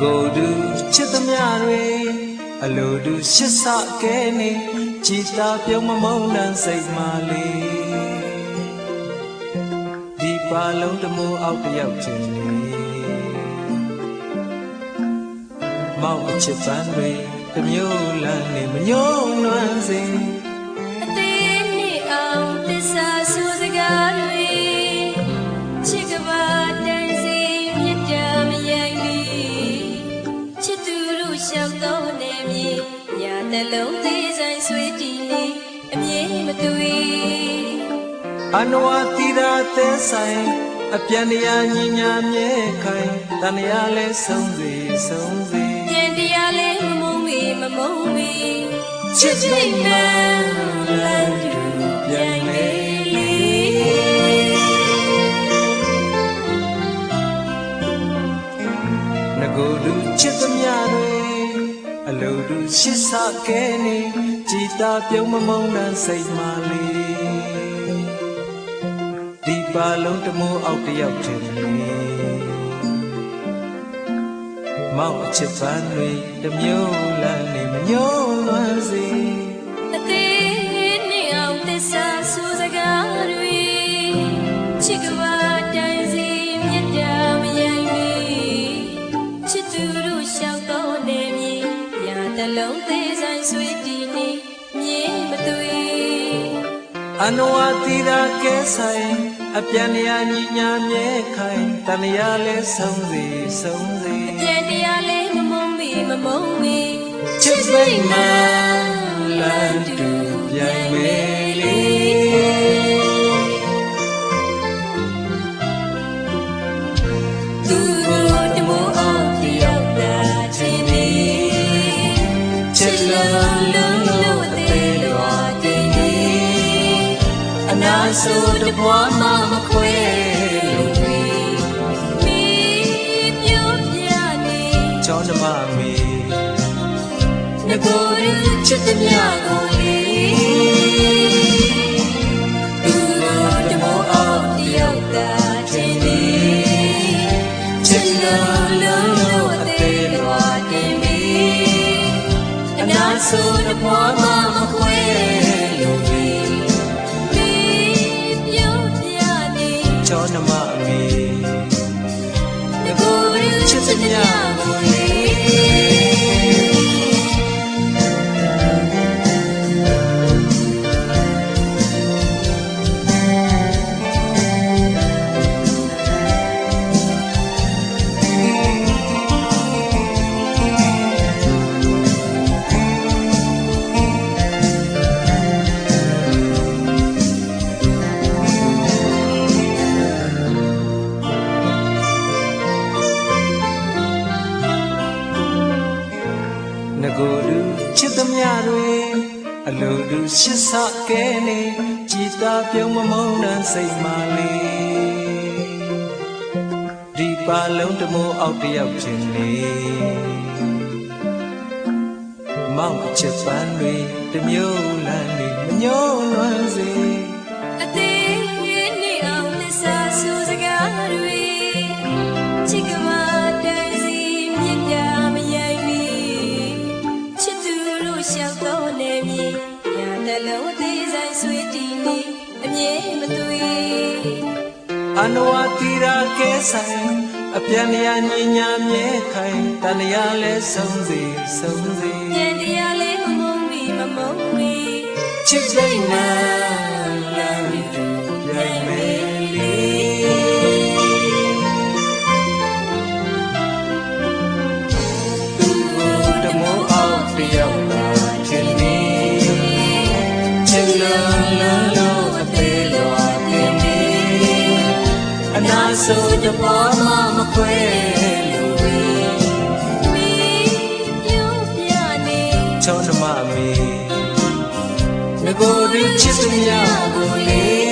ကိုယ်တူချစ်သမျှတွေအလိုတူရှစ်ဆကဲနေကြည်သာပြုံးမမုန်းနံစိတ်မှလေးဒီပါလုံးတမိုးအောက်တယောက်ချင်းနေမောင်အချစ်ပန်းတွေတစ်မျိုးလမ်းနေမညှိုးနွမ်းစေအ ရှောက်တော့နေမြေညာတလုံးသေးဆိုင်ဆွေးတည်နေအမြင်မသွေအနဝတိရာသက်ဆိုင်အပြန်တရားညီညာမြဲခိုင်တန်ရာလဲဆုံးစေဆုံးစေပြန်တရားလေးမမုံမီမမုံမီချစ်စိတ်မှန် ရှစ်ဆကဲနေကြည်သာပြုံးမမုန်းတဲ့စိတ်မှလေးဒီပါလုံးတမိုးအောက်တယောက်ထင်နေမောင်အချစ်ပန်းတွေတစ်မျိုးလမ်းနေမညှိုးလွမ်းစေအသေးနဲ့အောင်သစ္စာဆိုစကားတွေချစ်က သေးဆိုင်ဆွေးတည်နေမြင်မသွေအနဝတိရာကဲဆိုင်အပြန်ရာညီညာမြဲခိုင်တန်ရာလဲဆုံးစေဆုံးစေပြန်တရားလေးမမုံမီမမုံမီချစ်စိတ်မှလမ်းတူပြန်မေလေ ဆိုတဘွားမမခွဲလို့မီပြုတ်ပြနေချောင်းဓမ္မမီငကိုရချစ်သမျှကိုလေသူတို့တမောအောင်တယောက်သာချင်းနေချစ်လုံးလုံးလို့အသေးလွာတင်နေအနာဆိုတဘွားမ ချစ်သမျှတွေအလိုလူရှစ်ဆကဲနေကြည်သာပြုံးမမုန်းတဲ့စိတ်မှလေးဒီပါလုံးတမိုးအောက်တယောက်ချင်းနေမောင်ချစ်ပန်းတွေတစ်မျိုးလမ်းနေမညှိုးလွမ်းစေ ညာတလုံးသေးဆိုင်ဆွေးတည်နေအမြဲမသွေအနဝတိရာကဲဆိုင်အပြန်ရာညီညာမြဲခိုင်တန်ရာလဲဆုံးစေဆုံးစေပြန်တရားလေးမမုံမီမမုံမီချစ်စိတ်နဲ့ ဆိုတပေါ်မမခွဲလို့ဝေမီပြုတ်ပြနေချောင်းဓမ္မမီငကိုရချစ်စမြကိုလေ